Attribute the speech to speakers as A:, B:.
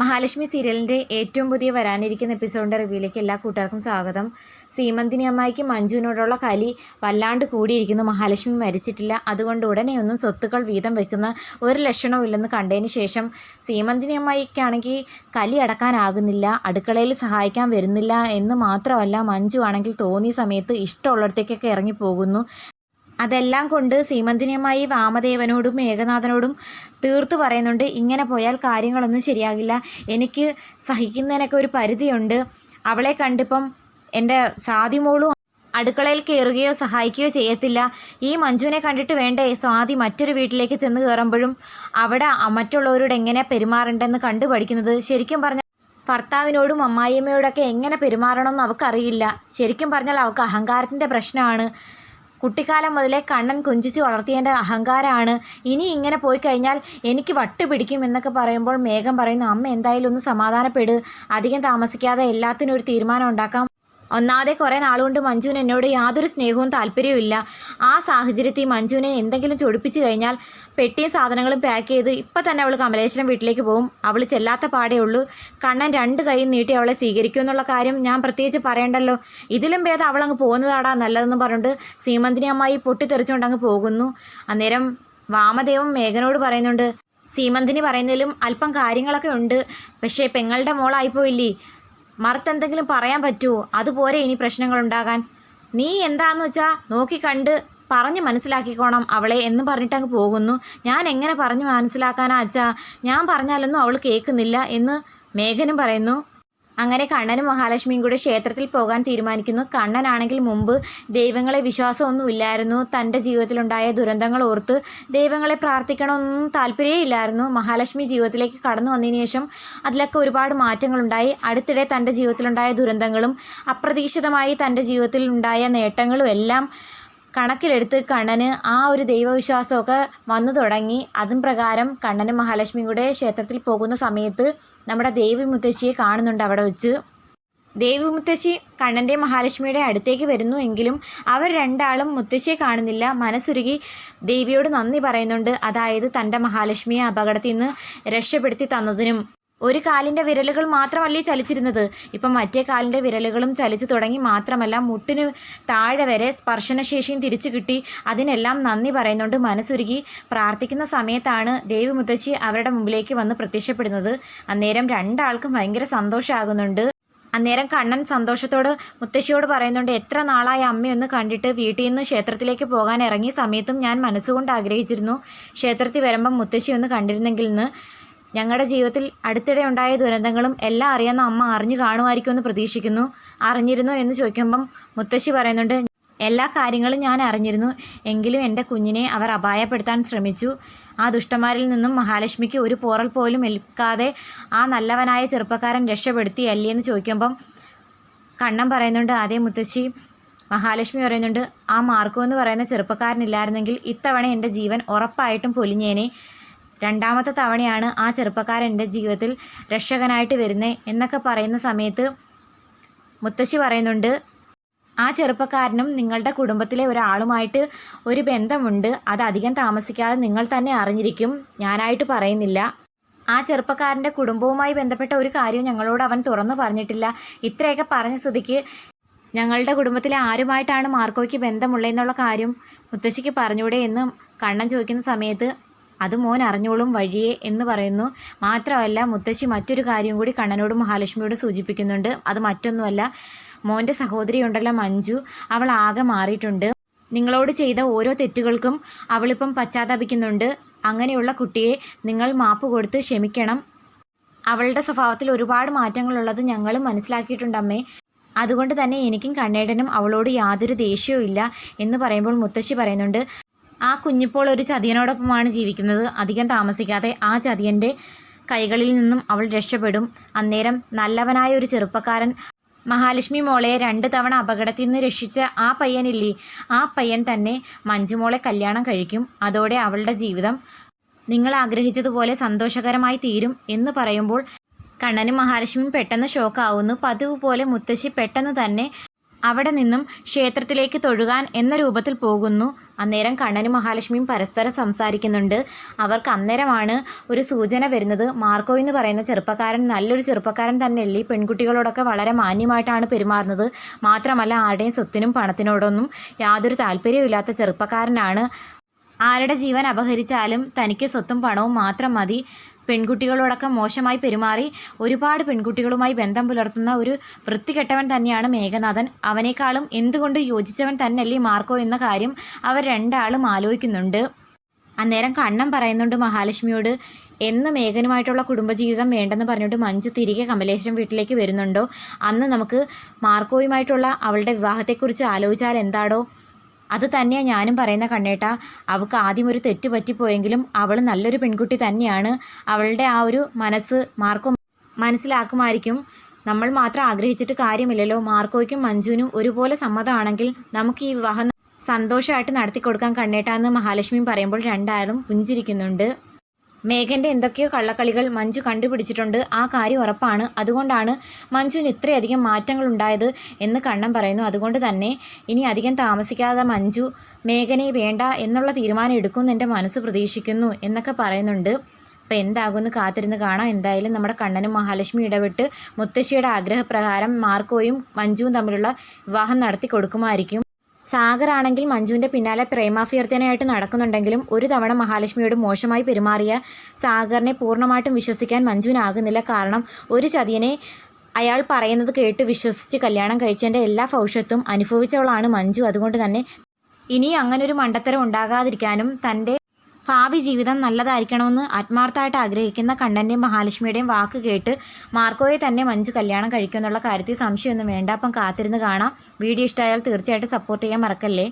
A: മഹാലക്ഷ്മി സീരിയലിന്റെ ഏറ്റവും പുതിയ വരാനിരിക്കുന്ന എപ്പിസോഡിന്റെ റിവ്യൂയിലേക്ക് എല്ലാ കൂട്ടുകാർക്കും സ്വാഗതം. സീമന്തിനി അമ്മായിക്ക് മഞ്ജുവിനോടുള്ള കലി വല്ലാണ്ട് കൂടിയിരിക്കുന്നു. മഹാലക്ഷ്മി മരിച്ചിട്ടില്ല. അതുകൊണ്ട് ഉടനെ ഒന്നും സ്വത്തുക്കൾ വീതം വെക്കുന്ന ഒരു ലക്ഷണവും ഇല്ലെന്ന് കണ്ടതിന് ശേഷം സീമന്തിനി അമ്മായിക്കാണെങ്കിൽ കലി അടക്കാനാകുന്നില്ല. അടുക്കളയിൽ സഹായിക്കാൻ വരുന്നില്ല എന്ന് മാത്രമല്ല മഞ്ജു ആണെങ്കിൽ തോന്നിയ സമയത്ത് ഇഷ്ടമുള്ളിടത്തേക്കൊക്കെ ഇറങ്ങിപ്പോകുന്നു അതെല്ലാം കൊണ്ട് സീമന്തിനിയമായി വാമദേവനോടും മേഘനാഥനോടും തീർത്തു പറയുന്നുണ്ട്. ഇങ്ങനെ പോയാൽ കാര്യങ്ങളൊന്നും ശരിയാകില്ല. എനിക്ക് സഹിക്കുന്നതിനൊക്കെ ഒരു പരിധിയുണ്ട്. അവളെ കണ്ടിപ്പം എന്റെ സാദിമോളും അടുക്കളയിൽ കയറുകയോ സഹായിക്കുകയോ ചെയ്യത്തില്ല. ഈ മഞ്ജുവിനെ കണ്ടിട്ട് വേണ്ടേ? സ്വാതി മറ്റൊരു വീട്ടിലേക്ക് ചെന്ന് കയറുമ്പോഴും അവിടെ മറ്റുള്ളവരോട് എങ്ങനെ പെരുമാറേണ്ടെന്ന് കണ്ടുപഠിക്കുന്നത് ശരിക്കും പറഞ്ഞാൽ ഭർത്താവിനോടും അമ്മായിയമ്മയോടൊക്കെ എങ്ങനെ പെരുമാറണമെന്ന് അവൾക്കറിയില്ല ശരിക്കും പറഞ്ഞാൽ അവൾക്ക് അഹങ്കാരത്തിന്റെ പ്രശ്നമാണ്. കുട്ടിക്കാലം മുതലേ കണ്ണൻ കുഞ്ചിച്ച് വളർത്തിയതിന്റെ അഹങ്കാരമാണ് ഇനി ഇങ്ങനെ പോയി കഴിഞ്ഞാൽ എനിക്ക് വട്ട് പിടിക്കും എന്നൊക്കെ പറയുമ്പോൾ മേഘം പറയുന്നു അമ്മ എന്തായാലും ഒന്ന് സമാധാനപ്പെട്. അധികം താമസിക്കാതെ എല്ലാത്തിനും ഒരു തീരുമാനം ഉണ്ടാക്കാം. ഒന്നാതെ കുറേ നാളുകൊണ്ട് മഞ്ജുവിന് എന്നോട് യാതൊരു സ്നേഹവും താല്പര്യവും ഇല്ല. ആ സാഹചര്യത്തിൽ മഞ്ജുവിനെ എന്തെങ്കിലും ചൊടിപ്പിച്ചു കഴിഞ്ഞാൽ പെട്ടിയും സാധനങ്ങളും പാക്ക് ചെയ്ത് ഇപ്പം തന്നെ അവൾ കമലേശ്വരം വീട്ടിലേക്ക് പോകും. അവൾ ചെല്ലാത്ത പാടേ ഉള്ളൂ. കണ്ണൻ രണ്ട് കൈയും നീട്ടി അവളെ സ്വീകരിക്കും എന്നുള്ള കാര്യം ഞാൻ പ്രത്യേകിച്ച് പറയണ്ടല്ലോ. ഇതിലും ഭേദം അവളങ്ങ് പോകുന്നതാടാ നല്ലതെന്ന് പറഞ്ഞിട്ട് സീമന്തിനി അമ്മായി പൊട്ടിത്തെറിച്ചുകൊണ്ട് അങ്ങ് പോകുന്നു. അന്നേരം വാമദേവം മേഘനോട് പറയുന്നുണ്ട് സീമന്തിനി പറയുന്നതിലും അല്പം കാര്യങ്ങളൊക്കെ ഉണ്ട്. പക്ഷേ പെങ്ങളുടെ മോളായിപ്പോയില്ലേ? മറുത്തെന്തെങ്കിലും പറയാൻ പറ്റുമോ അതുപോലെ ഇനി പ്രശ്നങ്ങൾ ഉണ്ടാകാൻ നീ എന്താന്ന് വെച്ചാൽ നോക്കി കണ്ട് പറഞ്ഞ് മനസ്സിലാക്കിക്കോണം അവളെ എന്ന് പറഞ്ഞിട്ട് അങ്ങ് പോകുന്നു. ഞാൻ എങ്ങനെ പറഞ്ഞ് മനസ്സിലാക്കാനാ അച്ഛാ? ഞാൻ പറഞ്ഞാലൊന്നും അവൾ കേൾക്കുന്നില്ല എന്ന് മേഘനും പറയുന്നു. അങ്ങനെ കണ്ണനും മഹാലക്ഷ്മിയും കൂടെ ക്ഷേത്രത്തിൽ പോകാൻ തീരുമാനിക്കുന്നു. കണ്ണനാണെങ്കിൽ മുമ്പ് ദൈവങ്ങളെ വിശ്വാസമൊന്നുമില്ലായിരുന്നു. തന്റെ ജീവിതത്തിലുണ്ടായ ദുരന്തങ്ങൾ ഓർത്ത് ദൈവങ്ങളെ പ്രാർത്ഥിക്കണമെന്നും താല്പര്യമേ ഇല്ലായിരുന്നു മഹാലക്ഷ്മി ജീവിതത്തിലേക്ക് കടന്നു വന്നതിന് ശേഷം അതിലൊക്കെ ഒരുപാട് മാറ്റങ്ങളുണ്ടായി. അടുത്തിടെ തന്റെ ജീവിതത്തിലുണ്ടായ ദുരന്തങ്ങളും അപ്രതീക്ഷിതമായി തന്റെ ജീവിതത്തിൽ ഉണ്ടായ നേട്ടങ്ങളും എല്ലാം കണക്കിലെടുത്ത് കണ്ണന് ആ ഒരു ദൈവവിശ്വാസമൊക്കെ വന്നു തുടങ്ങി. അതും പ്രകാരം കണ്ണനും മഹാലക്ഷ്മിയും കൂടെ ക്ഷേത്രത്തിൽ പോകുന്ന സമയത്ത് നമ്മുടെ ദേവി മുത്തശ്ശിയെ കാണുന്നുണ്ട് അവിടെ വെച്ച്. ദേവി മുത്തശ്ശി കണ്ണന്റെ മഹാലക്ഷ്മിയുടെ അടുത്തേക്ക് വരുന്നു എങ്കിലും അവർ രണ്ടാളും മുത്തശ്ശിയെ കാണുന്നില്ല. മനസ്സുരുകി ദേവിയോട് നന്ദി പറയുന്നുണ്ട്. അതായത് തന്റെ മഹാലക്ഷ്മിയെ അപകടത്തിൽ നിന്ന് രക്ഷപ്പെടുത്തി തന്നതിനും ഒരു കാലിന്റെ വിരലുകൾ മാത്രമല്ലേ ചലിച്ചിരുന്നത്? ഇപ്പം മറ്റേ കാലിന്റെ വിരലുകളും ചലിച്ചു തുടങ്ങി മാത്രമല്ല മുട്ടിന് താഴെ വരെ സ്പർശനശേഷിയും തിരിച്ചു കിട്ടി. അതിനെല്ലാം നന്ദി പറയുന്നുണ്ട്. മനസ്സുരുകി പ്രാർത്ഥിക്കുന്ന സമയത്താണ് ദേവി മുത്തശ്ശി അവരുടെ മുമ്പിലേക്ക് വന്ന് പ്രത്യക്ഷപ്പെടുന്നത്. അന്നേരം രണ്ടാൾക്കും ഭയങ്കര സന്തോഷമാകുന്നുണ്ട് അന്നേരം കണ്ണൻ സന്തോഷത്തോട് മുത്തശ്ശിയോട് പറയുന്നുണ്ട് എത്ര നാളായി അമ്മയൊന്ന് കണ്ടിട്ട് വീട്ടിൽ നിന്ന് ക്ഷേത്രത്തിലേക്ക് പോകാൻ ഇറങ്ങിയ സമയത്തും ഞാൻ മനസ്സുകൊണ്ട് ആഗ്രഹിച്ചിരുന്നു. ക്ഷേത്രത്തിൽ വരുമ്പം മുത്തശ്ശി ഒന്ന് കണ്ടിരുന്നെങ്കിൽ എന്ന് ഞങ്ങളുടെ ജീവിതത്തിൽ അടുത്തിടെ ഉണ്ടായ ദുരന്തങ്ങളും എല്ലാം അറിയാവുന്ന അമ്മ അറിഞ്ഞു കാണുമായിരിക്കുമെന്ന് പ്രതീക്ഷിക്കുന്നു. അറിഞ്ഞിരുന്നു എന്ന് ചോദിക്കുമ്പം മുത്തശ്ശി പറയുന്നുണ്ട് എല്ലാ കാര്യങ്ങളും ഞാൻ അറിഞ്ഞിരുന്നു. എങ്കിലും എന്റെ കുഞ്ഞിനെ അവർ അപായപ്പെടുത്താൻ ശ്രമിച്ചു. ആ ദുഷ്ടന്മാരിൽ നിന്നും മഹാലക്ഷ്മിക്ക് ഒരു പോറൽ പോലും ഏൽക്കാതെ ആ നല്ലവനായ ചെറുപ്പക്കാരൻ രക്ഷപ്പെടുത്തി അല്ലേ എന്ന് ചോദിക്കുമ്പം കണ്ണം പറയുന്നുണ്ട് അതേ മുത്തശ്ശി. മഹാലക്ഷ്മി പറയുന്നുണ്ട് ആ മാർക്കോ എന്ന് പറയുന്ന ചെറുപ്പക്കാരനില്ലായിരുന്നെങ്കിൽ ഇത്തവണ എന്റെ ജീവൻ ഉറപ്പായിട്ടും പൊലിഞ്ഞേനെ. രണ്ടാമത്തെ തവണയാണ് ആ ചെറുപ്പക്കാരൻ എന്റെ ജീവിതത്തിൽ രക്ഷകനായിട്ട് വരുന്നത് എന്നൊക്കെ പറയുന്ന സമയത്ത് മുത്തശ്ശി പറയുന്നുണ്ട് ആ ചെറുപ്പക്കാരനും നിങ്ങളുടെ കുടുംബത്തിലെ ഒരാളുമായിട്ട് ഒരു ബന്ധമുണ്ട്. അത് അധികം താമസിക്കാതെ നിങ്ങൾ തന്നെ അറിഞ്ഞിരിക്കും. ഞാനായിട്ട് പറയുന്നില്ല. ആ ചെറുപ്പക്കാരന്റെ കുടുംബവുമായി ബന്ധപ്പെട്ട ഒരു കാര്യവും ഞങ്ങളോട് അവൻ തുറന്നു പറഞ്ഞിട്ടില്ല. ഇത്രയൊക്കെ പറഞ്ഞ സ്ഥിതിക്ക് ഞങ്ങളുടെ കുടുംബത്തിലെ ആരുമായിട്ടാണ് മാർക്കോയ്ക്ക് ബന്ധമുള്ളതെന്നുള്ള കാര്യം മുത്തശ്ശിക്ക് പറഞ്ഞൂടെ എന്ന് കണ്ണൻ ചോദിക്കുന്ന സമയത്ത് അത് മോൻ അറിഞ്ഞോളും വഴിയേ എന്ന് പറയുന്നു. മാത്രമല്ല മുത്തശ്ശി മറ്റൊരു കാര്യം കൂടി കണ്ണനോടും മഹാലക്ഷ്മിയോടും സൂചിപ്പിക്കുന്നുണ്ട്. അത് മറ്റൊന്നുമല്ല മോന്റെ സഹോദരി ഉണ്ടല്ലോ മഞ്ജു. അവൾ ആകെ മാറിയിട്ടുണ്ട്. നിങ്ങളോട് ചെയ്ത ഓരോ തെറ്റുകൾക്കും അവളിപ്പം പശ്ചാത്താപിക്കുന്നുണ്ട്. അങ്ങനെയുള്ള കുട്ടിയെ നിങ്ങൾ മാപ്പ് കൊടുത്ത് ക്ഷമിക്കണം. അവളുടെ സ്വഭാവത്തിൽ ഒരുപാട് മാറ്റങ്ങളുള്ളത് ഞങ്ങൾ മനസ്സിലാക്കിയിട്ടുണ്ട് അമ്മേ അതുകൊണ്ട് തന്നെ എനിക്കും കണ്ണേടനും അവളോട് യാതൊരു ദേഷ്യവും ഇല്ല എന്ന് പറയുമ്പോൾ മുത്തശ്ശി പറയുന്നുണ്ട് ആ കുഞ്ഞിപ്പോൾ ഒരു ചതിയനോടൊപ്പമാണ് ജീവിക്കുന്നത്. അധികം താമസിക്കാതെ ആ ചതിയന്റെ കൈകളിൽ നിന്നും അവൾ രക്ഷപ്പെടും. അന്നേരം നല്ലവനായ ഒരു ചെറുപ്പക്കാരൻ മഹാലക്ഷ്മി മോളെ രണ്ട് തവണ അപകടത്തിൽ നിന്ന് രക്ഷിച്ച ആ പയ്യനില്ലേ? ആ പയ്യൻ തന്നെ മഞ്ജുമോളെ കല്യാണം കഴിക്കും. അതോടെ അവളുടെ ജീവിതം നിങ്ങൾ ആഗ്രഹിച്ചതുപോലെ സന്തോഷകരമായി തീരും എന്ന് പറയുമ്പോൾ കണ്ണനും മഹാലക്ഷ്മിയും പെട്ടെന്ന് ഷോക്കാവുന്നു പതിവ് പോലെ മുത്തശ്ശി പെട്ടെന്ന് തന്നെ അവിടെ നിന്നും ക്ഷേത്രത്തിലേക്ക് തൊഴുകാൻ എന്ന രൂപത്തിൽ പോകുന്നു. അന്നേരം കണ്ണനും മഹാലക്ഷ്മിയും പരസ്പരം സംസാരിക്കുന്നുണ്ട്. അവർക്ക് അന്നേരമാണ് ഒരു സൂചന വരുന്നത്. മാർക്കോ എന്ന് പറയുന്ന ചെറുപ്പക്കാരൻ നല്ലൊരു ചെറുപ്പക്കാരൻ തന്നെയല്ലേ? പെൺകുട്ടികളോടൊക്കെ വളരെ മാന്യമായിട്ടാണ് പെരുമാറുന്നത്. മാത്രമല്ല ആരുടെയും സ്വത്തിനും പണത്തിനോടൊന്നും യാതൊരു താല്പര്യമില്ലാത്ത ചെറുപ്പക്കാരനാണ് ആരുടെ ജീവൻ അപഹരിച്ചാലും തനിക്ക് സ്വത്തും പണവും മാത്രം മതി. പെൺകുട്ടികളോടൊക്കെ മോശമായി പെരുമാറി ഒരുപാട് പെൺകുട്ടികളുമായി ബന്ധം പുലർത്തുന്ന ഒരു വൃത്തികെട്ടവൻ തന്നെയാണ് മേഘനാഥൻ. അവനേക്കാളും എന്തുകൊണ്ട് യോജിച്ചവൻ തന്നെയല്ലേ മാർക്കോ എന്ന കാര്യം അവർ രണ്ടാളും ആലോചിക്കുന്നുണ്ട്. അന്നേരം കണ്ണം പറയുന്നുണ്ട് മഹാലക്ഷ്മിയോട് എന്ന് മേഘനുമായിട്ടുള്ള കുടുംബജീവിതം വേണ്ടെന്ന് പറഞ്ഞിട്ട് മഞ്ജു തിരികെ കമലേശ്വരം വീട്ടിലേക്ക് വരുന്നുണ്ടോ? അന്ന് നമുക്ക് മാർക്കോയുമായിട്ടുള്ള അവളുടെ വിവാഹത്തെക്കുറിച്ച് ആലോചിച്ചാൽ എന്താടോ? അത് തന്നെയാണ് ഞാനും പറയുന്ന കണ്ണേട്ട. അവൾക്ക് ആദ്യം ഒരു തെറ്റ് പറ്റിപ്പോയെങ്കിലും അവൾ നല്ലൊരു പെൺകുട്ടി തന്നെയാണ്. അവളുടെ ആ ഒരു മനസ്സ് മാർക്കോ മനസ്സിലാക്കുമായിരിക്കും. നമ്മൾ മാത്രം ആഗ്രഹിച്ചിട്ട് കാര്യമില്ലല്ലോ. മാർക്കോയ്ക്കും മഞ്ജുവിനും ഒരുപോലെ സമ്മതമാണെങ്കിൽ നമുക്ക് ഈ വിവാഹം സന്തോഷമായിട്ട് നടത്തി കൊടുക്കാൻ കണ്ണേട്ടാന്ന് മഹാലക്ഷ്മിയും പറയുമ്പോൾ രണ്ടാളും പുഞ്ചിരിക്കുന്നുണ്ട്. മേഘന്റെ എന്തൊക്കെയോ കള്ളക്കളികൾ മഞ്ജു കണ്ടുപിടിച്ചിട്ടുണ്ട്. ആ കാര്യം ഉറപ്പാണ്. അതുകൊണ്ടാണ് മഞ്ജുവിന് ഇത്രയധികം മാറ്റങ്ങൾ ഉണ്ടായത് എന്ന് കണ്ണം പറയുന്നു. അതുകൊണ്ട് തന്നെ ഇനി അധികം താമസിക്കാതെ മഞ്ജു മേഘനെ വേണ്ട എന്നുള്ള തീരുമാനം എടുക്കുമെന്ന് എന്റെ മനസ്സ് പ്രതീക്ഷിക്കുന്നു എന്നൊക്കെ പറയുന്നുണ്ട്. അപ്പോൾ എന്താകുമെന്ന് കാത്തിരുന്ന് കാണാം. എന്തായാലും നമ്മുടെ കണ്ണനും മഹാലക്ഷ്മി ഇടപെട്ട് മുത്തശ്ശിയുടെ ആഗ്രഹപ്രകാരം മാർക്കോയും മഞ്ജുവും തമ്മിലുള്ള വിവാഹം നടത്തി കൊടുക്കുമായിരിക്കും സാഗർ ആണെങ്കിൽ മഞ്ജുവിന്റെ പിന്നാലെ പ്രേമാഭ്യർത്ഥനയായിട്ട് നടക്കുന്നുണ്ടെങ്കിലും ഒരു തവണ മഹാലക്ഷ്മിയോട് മോശമായി പെരുമാറിയ സാഗറിനെ പൂർണമായിട്ടും വിശ്വസിക്കാൻ മഞ്ജുവിനാകുന്നില്ല. കാരണം ഒരു ചതിയനെ അയാൾ പറയുന്നത് കേട്ട് വിശ്വസിച്ച് കല്യാണം കഴിച്ചതിന്റെ എല്ലാ ഭവിഷ്യത്തും അനുഭവിച്ചവളാണ് മഞ്ജു. അതുകൊണ്ട് തന്നെ ഇനി അങ്ങനൊരു മണ്ടത്തരം ഉണ്ടാകാതിരിക്കാനും തന്റെ ഭാവി ജീവിതം നല്ലതായിരിക്കണമെന്ന് ആത്മാർത്ഥമായിട്ട് ആഗ്രഹിക്കുന്ന കണ്ണന്റെയും മഹാലക്ഷ്മിയുടെയും വാക്ക് കേട്ട് മാർക്കോയെ തന്നെ മഞ്ജു കല്യാണം കഴിക്കുമെന്നുള്ള കാര്യത്തിൽ സംശയമൊന്നും വേണ്ട. അപ്പം കാത്തിരുന്ന് കാണാം. വീഡിയോ ഇഷ്ടമായാൽ തീർച്ചയായിട്ടും സപ്പോർട്ട് ചെയ്യാൻ മറക്കല്ലേ?